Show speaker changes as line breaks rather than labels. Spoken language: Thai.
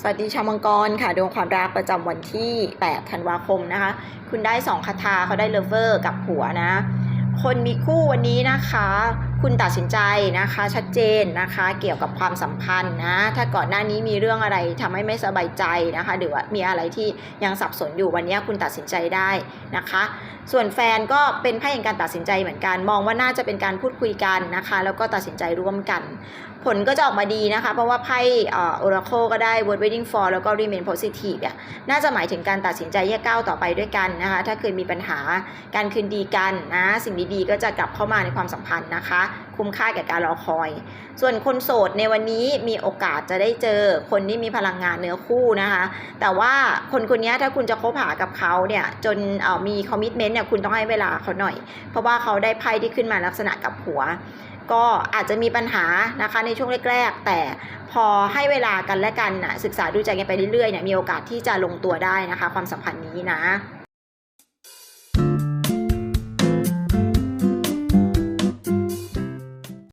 สวัสดีชาวมังกรค่ะดวงความรักประจำวันที่ 8 ธันวาคมนะคะ คุณได้ 2 คาถาเขาได้เลเวอร์กับผัวนะ คนมีคู่วันนี้นะคะ คุณตัดสินใจนะคะชัดเจนนะคะเกี่ยวกับความสัมพันธ์นะถ้าก่อนหน้านี้มีเรื่องอะไรทำให้ไม่สบายใจนะคะหรือว่ามีอะไรที่ยังสับสนอยู่วันนี้คุณตัดสินใจได้นะคะ ส่วนแฟนก็เป็นไพ่แห่งการตัดสินใจเหมือนกัน มองว่าน่าจะเป็นการพูดคุยกันนะคะ แล้วก็ตัดสินใจร่วมกัน ผลก็จะออกมาดีนะคะ เพราะว่าไพ่เอ่อ Oracle ก็ได้ Word Waiting for แล้วก็ Remain Positive เนี่ยน่าจะหมายถึงการตัดสินใจแยกก้าวต่อไปด้วยกันนะคะ ถ้าเคยมีปัญหาการคืนดีกันนะสิ่งดีๆก็จะกลับเข้ามาในความสัมพันธ์นะคะคุ้มค่าแก่การรอคอย ส่วนคนโสดในวันนี้มีโอกาสจะได้เจอคนที่มีพลังงานเนื้อคู่นะคะ แต่ว่าคนคนนี้ถ้าคุณจะคบหากับเขาเนี่ยจนมีคอมมิชเมนต์เนี่ยคุณต้องให้เวลาเขาหน่อย เพราะว่าเขาได้ไพ่ที่ขึ้นมาลักษณะกับหัว ก็อาจจะมีปัญหานะคะในช่วงแรกๆ แต่พอให้เวลากันและกันนะศึกษาดูใจกันไปเรื่อยๆเนี่ยมีโอกาสที่จะลงตัวได้นะคะ ความสัมพันธ์นี้นะ